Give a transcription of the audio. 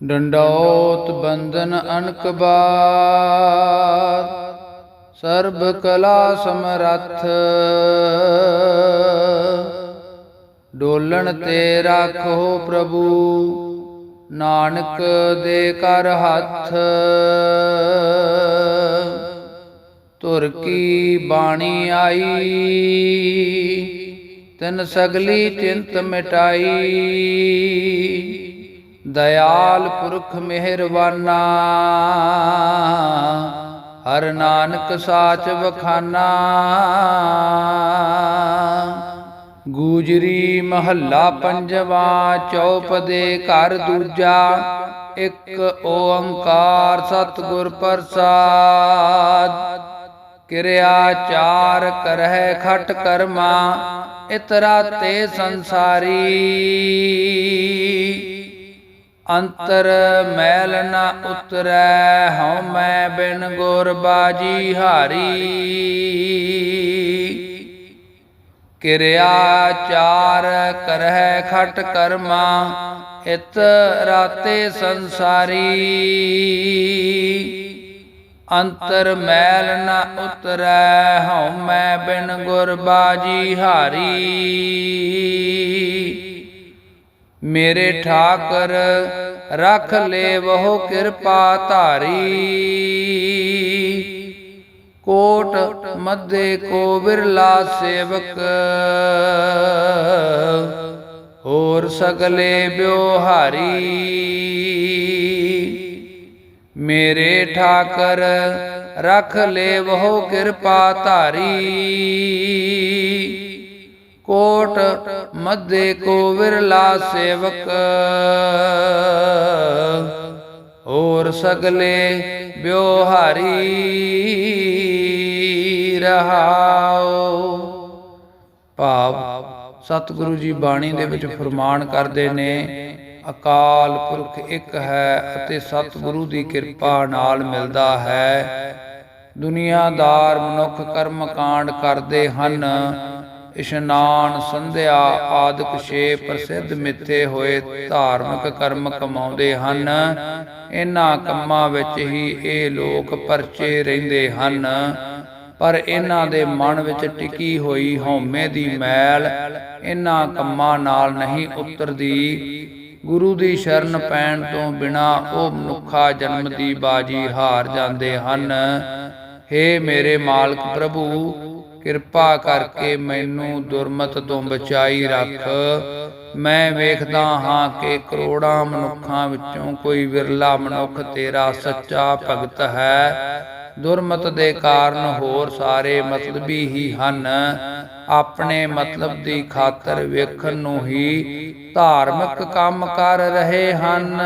ਡੰਡੌਤ ਬੰਧਨ ਅਣਕ ਬਾਰ, ਸਰਬ ਕਲਾ ਸਮਰੱਥ। ਡੋਲਣ ਤੇ ਰਾਖੋ ਪ੍ਰਭੂ, ਨਾਨਕ ਦੇ ਕਰ ਹੱਥ। ਤੁਰ ਕੀ ਬਾਣੀ ਆਈ, ਤਿਨ ਸਗਲੀ ਚਿੰਤ ਮਿਟਾਈ। ਦਇਆਲ ਪੁਰਖ ਮਿਹਰਬਾਨਾ, ਹਰ ਨਾਨਕ ਸਾਚ ਵਖਾਨਾ, ਗੂਜਰੀ ਮਹੱਲਾ ਪੰਜਵਾ, ਚੌਪਦੇ ਘਰ ਦੂਜਾ, ਇੱਕ ਓੰਕਾਰ ਸਤਿਗੁਰ ਪ੍ਰਸਾਦ। ਕਿਰਿਆ ਚਾਰ ਕਰਹਿ ਖਟ ਕਰਮਾ, ਇਤਰਾ ਤੇ ਸੰਸਾਰੀ। ਅੰਤਰ ਮੈਲ ਨਾ ਉਤਰੈ, ਹਉ ਮੈਂ ਬਿਨ ਗੁਰ ਬਾਜੀ ਹਾਰੀ। ਕਿਰਿਆ ਚਾਰ ਕਰਹਿ ਖਟ ਕਰਮਾ, ਇਤ ਰਾਤੇ ਸੰਸਾਰੀ। ਅੰਤਰ ਮੈਲ ਨਾ ਉਤਰੈ, ਹਉ ਮੈਂ ਬਿਨ ਗੁਰ ਬਾਜੀ ਹਾਰੀ। ਮੇਰੇ ਠਾਕਰ ਰਖ ਲੈ ਬਹੁ ਕਿਰਪਾ ਧਾਰੀ। ਕੋਟ ਮੱਧੇ ਕੋ ਵਿਰਲਾ ਸੇਵਕ, ਹੋਰ ਸਗਲੇ ਬਿਵਹਾਰੀ ਮੇਰੇ ਠਾਕਰ ਰਖ ਲੈ ਬਹੁ ਕਿਰਪਾ ਧਾਰੀ। ਕੋਟ ਮੱਧੇ ਕੋ ਵਿਰਲਾ ਸੇਵਕ। ਹੋਰ ਸਗਲੇ ਬਿਵਹਾਰੀ ਰਹਾਓ ਭਾਵ ਸਤਿਗੁਰੂ ਜੀ ਬਾਣੀ ਦੇ ਵਿੱਚ ਫਰਮਾਨ ਕਰਦੇ ਨੇ, ਅਕਾਲ ਪੁਰਖ ਇੱਕ ਹੈ ਅਤੇ ਸਤਿਗੁਰੂ ਦੀ ਕਿਰਪਾ ਨਾਲ ਮਿਲਦਾ ਹੈ। ਦੁਨੀਆਦਾਰ ਮਨੁੱਖ ਕਰਮ ਕਾਂਡ ਕਰਦੇ ਹਨ। ਇਸ਼ਨਾਨ, ਸੰਧਿਆ ਆਦਿਕ ਛੇ ਪ੍ਰਸਿੱਧ ਮਿੱਥੇ ਹੋਏ ਧਾਰਮਿਕ ਕਰਮ ਕਮਾਉਂਦੇ ਹਨ। ਇਹਨਾਂ ਕੰਮਾਂ ਵਿੱਚ ਹੀ ਇਹ ਲੋਕ ਪਰਚੇ ਰਹਿੰਦੇ ਹਨ। ਪਰ ਇਹਨਾਂ ਦੇ ਮਨ ਵਿੱਚ ਟਿਕੀ ਹੋਈ ਹਉਮੈ ਦੀ ਮੈਲ ਇਹਨਾਂ ਕੰਮਾਂ ਨਾਲ ਨਹੀਂ ਉਤਰਦੀ। ਗੁਰੂ ਦੀ ਸ਼ਰਨ ਪੈਣ ਤੋਂ ਬਿਨਾ ਉਹ ਮਨੁੱਖਾ ਜਨਮ ਦੀ ਬਾਜੀ ਹਾਰ ਜਾਂਦੇ ਹਨ। ਹੇ ਮੇਰੇ ਮਾਲਕ ਪ੍ਰਭੂ ਕਿਰਪਾ ਕਰਕੇ ਮੈਨੂੰ ਦੁਰਮਤ ਤੋਂ ਬਚਾਈ ਰੱਖ। ਮੈਂ ਵੇਖਦਾ ਹਾਂ ਕਿ ਕਰੋੜਾਂ ਮਨੁੱਖਾਂ ਵਿੱਚੋਂ ਕੋਈ ਵਿਰਲਾ ਮਨੁੱਖ ਤੇਰਾ ਸੱਚਾ ਭਗਤ ਹੈ। ਦੁਰਮਤ ਦੇ ਕਾਰਨ ਹੋਰ ਸਾਰੇ ਮਤਲਬੀ ਹੀ ਹਨ। ਆਪਣੇ ਮਤਲਬ ਦੀ ਖਾਤਰ ਵੇਖਣ ਨੂੰ ਹੀ ਧਾਰਮਿਕ ਕੰਮ ਕਰ ਰਹੇ ਹਨ।